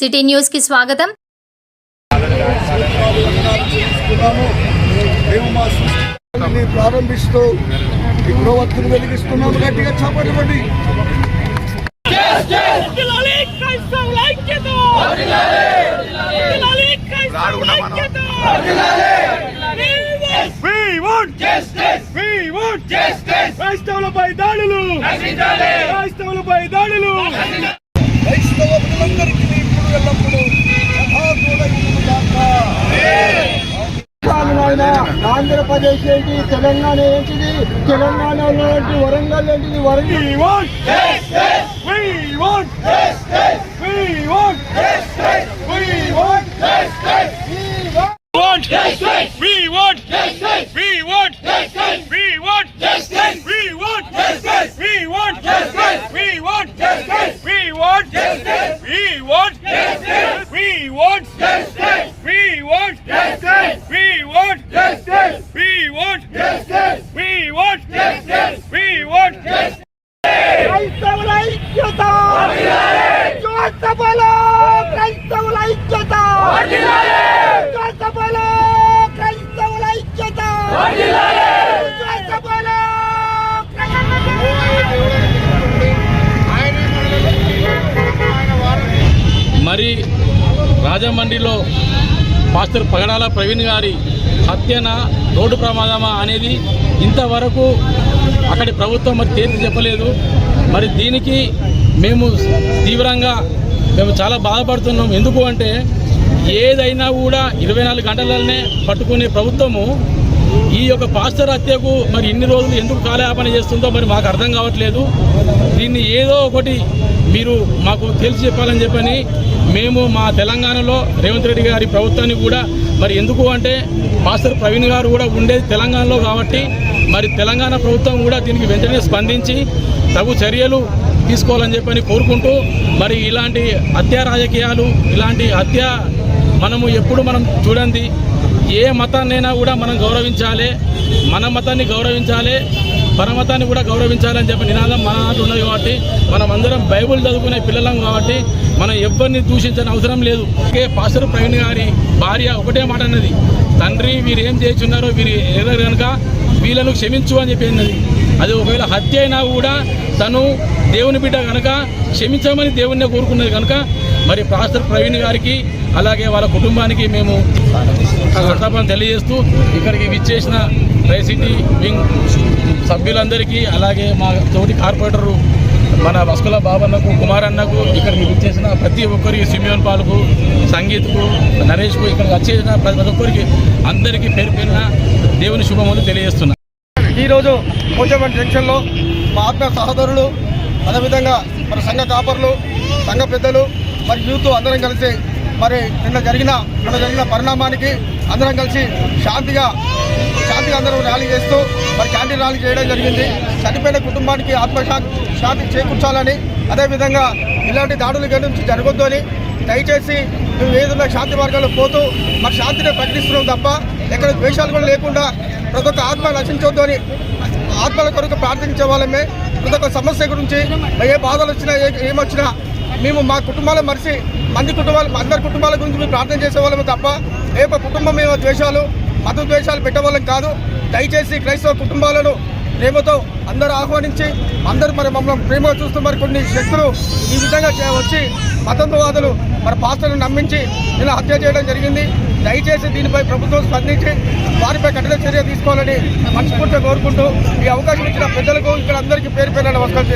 City న్యూస్కి స్వాగతం ప్రారంభిస్తూ క్రైస్తవులపై దాడులు. క్రైస్తవులపై దాడులు. క్రైస్తవ ప్రజలందరికీ ఎల్లప్పుడూ ఆంధ్రప్రదేశ్ ఏంటి? తెలంగాణ ఏంటిది? తెలంగాణలో ఏంటి? వరంగల్ ఏంటిది? Warangal. We want justice! We want justice! We want. రాజమండ్రిలో పాస్టర్ పగడాల ప్రవీణ్ గారి హత్యన రోడ్డు ప్రమాదమా అనేది ఇంతవరకు అక్కడి ప్రభుత్వం మరి తేల్చి చెప్పలేదు. మరి దీనికి మేము తీవ్రంగా మేము చాలా బాధపడుతున్నాం. ఎందుకు అంటే ఏదైనా కూడా ఇరవై నాలుగు గంటలనే పట్టుకునే ప్రభుత్వము ఈ యొక్క పాస్టర్ హత్యకు మరి ఇన్ని రోజులు ఎందుకు కాలయాపన చేస్తుందో మరి మాకు అర్థం కావట్లేదు. దీన్ని ఏదో ఒకటి మీరు మాకు తెలిసి చెప్పాలని చెప్పని మేము మా తెలంగాణలో రేవంత్ రెడ్డి గారి ప్రభుత్వాన్ని కూడా మరి ఎందుకు అంటే మాస్టర్ ప్రవీణ్ గారు కూడా ఉండేది తెలంగాణలో కాబట్టి మరి తెలంగాణ ప్రభుత్వం కూడా దీనికి వెంటనే స్పందించి తగు చర్యలు తీసుకోవాలని చెప్పని కోరుకుంటూ మరి ఇలాంటి హత్యా రాజకీయాలు ఇలాంటి హత్య మనము ఎప్పుడు మనం చూడండి ఏ మతాన్నైనా కూడా మనం గౌరవించాలి మన మతాన్ని గౌరవించాలి పరమతాన్ని కూడా గౌరవించాలని చెప్పి నినాదం మన నాటి ఉన్నది కాబట్టి మనం అందరం బైబుల్ చదువుకునే పిల్లలం కాబట్టి మనం ఎవరిని దూషించని అవసరం లేదు. ఒకే పాసరు ప్రవీణ్ గారి భార్య ఒకటే మాట అన్నది తండ్రి వీరు ఏం చేస్తున్నారో వీరు ఏదో కనుక వీళ్ళను క్షమించు అని చెప్పి అన్నది. అది ఒకవేళ హత్య అయినా కూడా తను దేవుని బిడ్డ కనుక క్షమించమని దేవుణ్ణి కోరుకున్నది కనుక మరి పాస్టర్ ప్రవీణ్ గారికి అలాగే వాళ్ళ కుటుంబానికి మేము సంతాపం తెలియజేస్తూ ఇక్కడికి విచ్చేసిన రైసిటీ వింగ్ సభ్యులందరికీ అలాగే మా తోటి కార్పొరేటరు మన వస్కుల బాబన్నకు కుమార్ అన్నకు ఇక్కడికి విచ్చేసిన ప్రతి ఒక్కరికి సిమియోన్ పాల్కు సంగీత్కు నరేష్కు ఇక్కడికి వచ్చేసిన ప్రతి ఒక్కరికి అందరికీ పేరు పేరున దేవుని శుభములు తెలియజేస్తున్నా ఈరోజు పోచమంటి జంక్షన్లో మా ఆత్మ సహోదరులు అదేవిధంగా మరి సంఘ కాపర్లు సంఘ పెద్దలు మరి యూత్ అందరం కలిసి మరి నిన్న జరిగిన నిన్న జరిగిన పరిణామానికి అందరం కలిసి శాంతిగా శాంతిగా అందరం ర్యాలీ చేస్తూ మరి క్యాంటీన్ ర్యాలీ చేయడం జరిగింది. చనిపోయిన కుటుంబానికి ఆత్మశాంతి శాంతి చేకూర్చాలని అదేవిధంగా ఇలాంటి దాడులు ఇక నుంచి జరగొద్దు అని దయచేసి మేము ఏదైనా శాంతి మార్గాల్లో పోతూ మరి శాంతిని ప్రకటిస్తున్నాం తప్ప ఎక్కడ ద్వేషాలు కూడా లేకుండా ప్రతి ఒక్క ఆత్మ రక్షించవద్దు అని ఆత్మల కొరకు ప్రార్థించే వాళ్ళమే. ప్రతి ఒక్క సమస్య గురించి ఏ బాధలు వచ్చినా ఏ ఏమొచ్చినా మేము మా కుటుంబాలు మరిచి మంది కుటుంబాలు అందరి కుటుంబాల గురించి మేము ప్రార్థన చేసే వాళ్ళమే తప్ప ఏ కుటుంబం మేము ద్వేషాలు మత ద్వేషాలు పెట్టేవాళ్ళం కాదు. దయచేసి క్రైస్తవ కుటుంబాలను ప్రేమతో అందరూ ఆహ్వానించి అందరూ మరి మమ్మల్ని ప్రేమగా చూస్తూ మరి కొన్ని శక్తులు ఈ విధంగా వచ్చి మతంతవాదులు మరి పాస్టర్లను నమ్మించి ఇలా హత్య చేయడం జరిగింది. దయచేసి దీనిపై ప్రభుత్వం స్పందించి వారిపై కఠిన చర్య తీసుకోవాలని మనస్ఫూర్తిగా కోరుకుంటూ ఈ అవకాశం ఇచ్చిన పెద్దలకు ఇక్కడ అందరికీ పేరు పేరు నమస్కారం